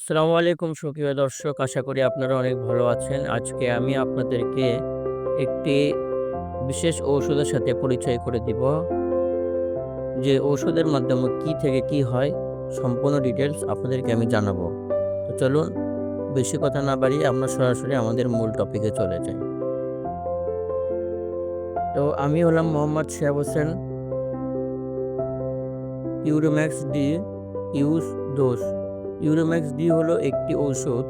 আসসালামু আলাইকুম সুপ্রিয় দর্শক, আশা করি আপনারা অনেক ভালো আছেন। আজকে আমি আপনাদেরকে একটি বিশেষ ঔষধের সাথে পরিচয় করে দিব। যে ঔষধের মাধ্যমে কি থেকে কি হয় সম্পূর্ণ ডিটেলস আপনাদেরকে আমি জানাব। তো চলুন, বেশি কথা না বাড়িয়ে আমরা সরাসরি আমাদের মূল টপিকে চলে যাই। তো আমি হলাম Mohammad Shihab Hossain. Euromax D use dose Euromax D হলো একটি ঔষধ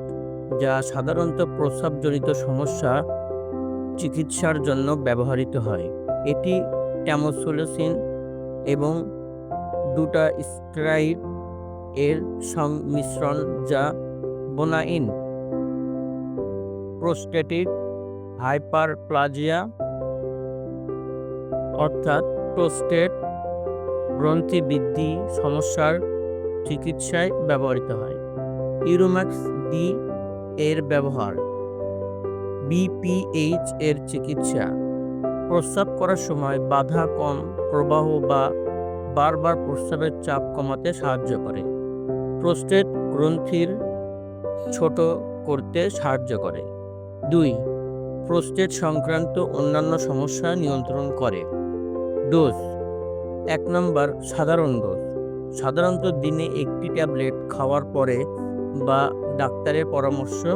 যা সাধারণত প্রস্রাবজনিত সমস্যা চিকিৎসার জন্য ব্যবহৃত হয়। এটি ট্যামোসোলোসিন এবং দুটা স্টেরয়েড এর সংমিশ্রণ যা বোনাইন প্রোস্টেটিক হাইপারপ্লাজিয়া অর্থাৎ প্রোস্টেট গ্রন্থি বৃদ্ধি সমস্যার চিকিৎসায় ব্যবহৃত হয়। ইউরোম্যাক্স ডি এর ব্যবহার। বিপিএইচ এর চিকিৎসা। প্রস্রাব করার সময় বাধা কম, প্রবাহ বা বারবার প্রস্রাবের চাপ কমাতে সাহায্য করে। প্রস্টেট গ্রন্থির ছোট করতে সাহায্য করে। দুই, প্রস্টেট সংক্রান্ত অন্যান্য সমস্যা নিয়ন্ত্রণ করে। ডোজ, এক নম্বর সাধারণ ডোজ। সাধারণত দিনে একটি ট্যাবলেট খাওয়ার পরে বা ডাক্তারের পরামর্শ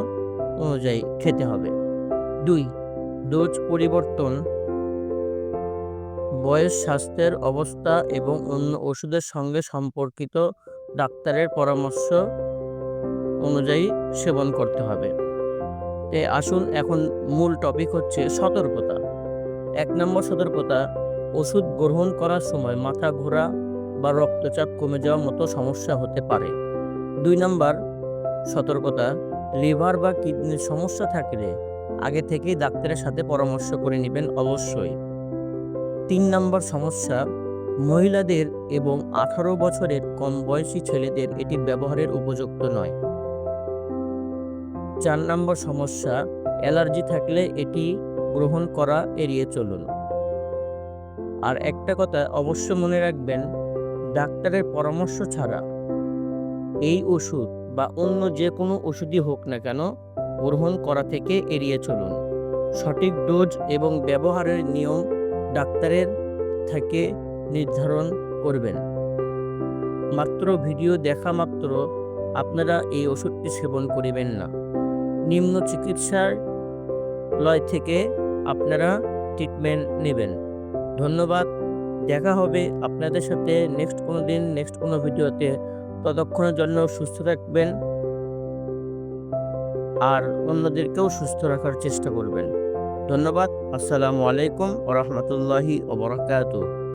অনুযায়ী খেতে হবে। দুই, ডোজ পরিবর্তন। বয়স, স্বাস্থ্যের অবস্থা এবং অন্য ওষুধের সঙ্গে সম্পর্কিত ডাক্তারের পরামর্শ অনুযায়ী সেবন করতে হবে। তে আসুন, এখন মূল টপিক হচ্ছে সতর্কতা। এক নম্বর সতর্কতা, ওষুধ গ্রহণ করার সময় মাথা ঘোরা বা রক্তচাপ কমে যাওয়ার মতো সমস্যা হতে পারে। দুই নম্বর, সতর্কতা। লিভার বা কিডনির সমস্যা থাকলে আগে থেকেই ডাক্তারের সাথে পরামর্শ করে নেবেন অবশ্যই। তিন নম্বর সমস্যা, মহিলাদের এবং আঠারো বছরের কম বয়সী ছেলেদের এটি ব্যবহারের উপযুক্ত নয়। চার নম্বর সমস্যা, অ্যালার্জি থাকলে এটি গ্রহণ করা এড়িয়ে চলুন। আর একটা কথা অবশ্য মনে রাখবেন ডাক্তারের পরামর্শ ছাড়া এই ওষুধ বা অন্য যে কোনো ওষুধই হোক না কেন গ্রহণ করা থেকে এড়িয়ে চলুন। সঠিক ডোজ এবং ব্যবহারের নিয়ম ডাক্তারের থেকে নির্ধারণ করবেন। মাত্র ভিডিও দেখা মাত্র আপনারা এই ওষুধটি সেবন করিবেন না। নিম্ন চিকিৎসার লয় থেকে আপনারা ট্রিটমেন্ট নেবেন। ধন্যবাদ। দেখা হবে আপনাদের সাথে নেক্সট কোনো দিন নেক্সট কোনো ভিডিওতে। ততক্ষণের জন্য সুস্থ থাকবেন আর অন্যদেরকেও সুস্থ রাখার চেষ্টা করবেন। ধন্যবাদ। আসসালামু আলাইকুম ওরহমতুল্লাহি ওবরাকাতুহ